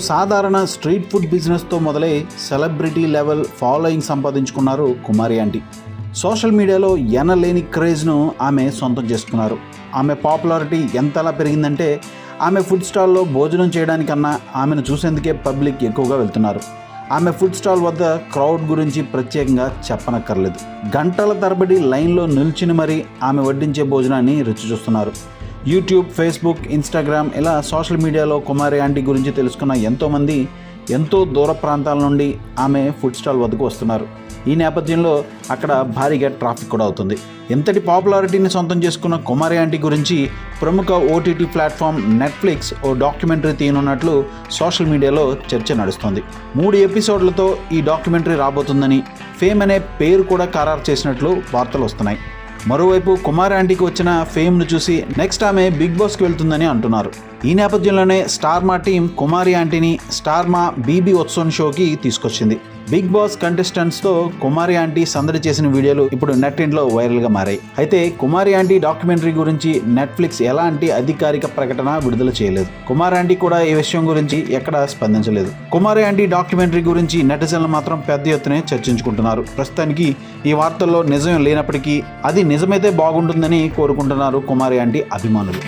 సాధారణ street food బిజినెస్తో మొదలై celebrity level following సంపాదించుకున్నారు కుమారి ఆంటీ. సోషల్ మీడియాలో ఎనలేని క్రేజ్ను ఆమె సొంతం చేసుకున్నారు. ఆమె పాపులారిటీ ఎంతలా పెరిగిందంటే ఆమె ఫుడ్ స్టాల్లో భోజనం చేయడానికన్నా ఆమెను చూసేందుకే పబ్లిక్ ఎక్కువగా వెళ్తున్నారు. ఆమె ఫుడ్ స్టాల్ వద్ద క్రౌడ్ గురించి ప్రత్యేకంగా చెప్పనక్కర్లేదు. గంటల తరబడి లైన్లో నిల్చుని మరీ ఆమె వడ్డించే భోజనాన్ని రుచి చూస్తున్నారు. యూట్యూబ్ ఫేస్బుక్ ఇన్స్టాగ్రామ్ ఇలా సోషల్ మీడియాలో కుమారి ఆంటీ గురించి తెలుసుకున్న ఎంతోమంది ఎంతో దూర ప్రాంతాల నుండి ఆమె ఫుడ్ స్టాల్ వద్దకు వస్తున్నారు. ఈ నేపథ్యంలో అక్కడ భారీగా ట్రాఫిక్ కూడా అవుతుంది. ఎంతటి పాపులారిటీని సొంతం చేసుకున్న కుమారి ఆంటీ గురించి ప్రముఖ ఓటీటీ ప్లాట్ఫామ్ నెట్ఫ్లిక్స్ ఓ డాక్యుమెంటరీ తీయనున్నట్లు సోషల్ మీడియాలో చర్చ నడుస్తోంది. మూడు ఎపిసోడ్లతో ఈ డాక్యుమెంటరీ రాబోతుందని ఫేమ్ అనే పేరు కూడా ఖరారు చేసినట్లు వార్తలు వస్తున్నాయి. మరోవైపు కుమార్ ఆంటీకి వచ్చిన ఫేమ్ను చూసి నెక్స్ట్ ఆమె బిగ్ బాస్కి వెళ్తుందని అంటున్నారు. ఈ నేపథ్యంలోనే స్టార్మా టీం కుమారి ఆంటీని స్టార్మా బీబీ ఉత్సవం షోకి తీసుకొచ్చింది. బిగ్ బాస్ కంటెస్టెంట్స్తో కుమారి ఆంటీ సందడి చేసిన వీడియోలు ఇప్పుడు నెట్ ఇంట్లో వైరల్గా మారాయి. అయితే కుమారి ఆంటీ డాక్యుమెంటరీ గురించి నెట్ఫ్లిక్స్ ఎలాంటి అధికారిక ప్రకటన విడుదల చేయలేదు. కుమారి ఆంటీ కూడా ఈ విషయం గురించి ఎక్కడా స్పందించలేదు. కుమారి ఆంటీ డాక్యుమెంటరీ గురించి నెటిజన్లు మాత్రం పెద్ద ఎత్తునే చర్చించుకుంటున్నారు. ప్రస్తుతానికి ఈ వార్తల్లో నిజం లేనప్పటికీ అది నిజమైతే బాగుంటుందని కోరుకుంటున్నారు కుమారి ఆంటీ అభిమానులు.